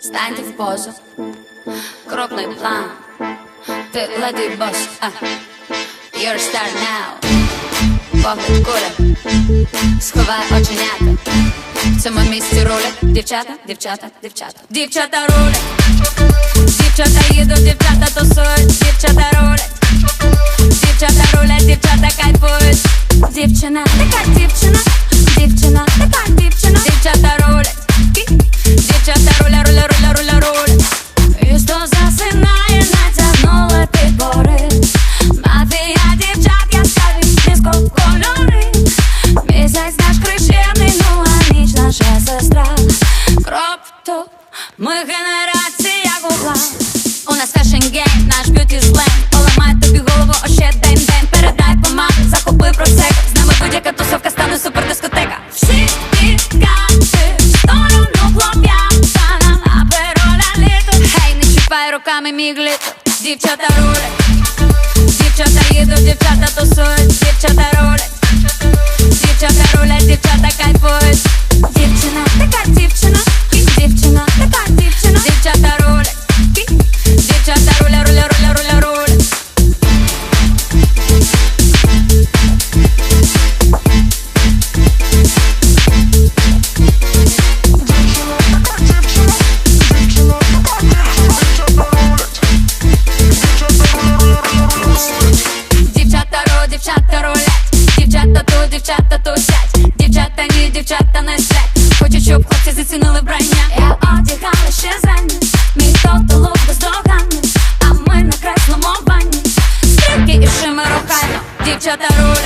Станьте в позу, крупний план. Ти леди бос, You're a star now. Погляд куля, сховай оченята. В цьому місці рулять Дівчата, дівчата, дівчата. Дівчата рулять. Дівчата їдуть, дівчата тусують. Дівчата рулять. Дівчата рулять, дівчата кайфують. Дівчина, така дівчина. Дівчина, така ми генерація гугла У нас фешн гейм, наш б'юті сленг Поламай тобі голову, о ще день-день Передай помаду, захопи просек. З нами будь-яка тусовка стане супердискотека. Всі тікати в сторону хлоп'ята. Нам апероля літо. Гей, не чіпай руками мій глітер Дівчата рулять. Дівчата їдуть, дівчата тусують щоб брання, Я одягала ще зрання Мій тоталу бездоганний А ми на креслому ванні. Стрілки і шими руками Дівчата рулять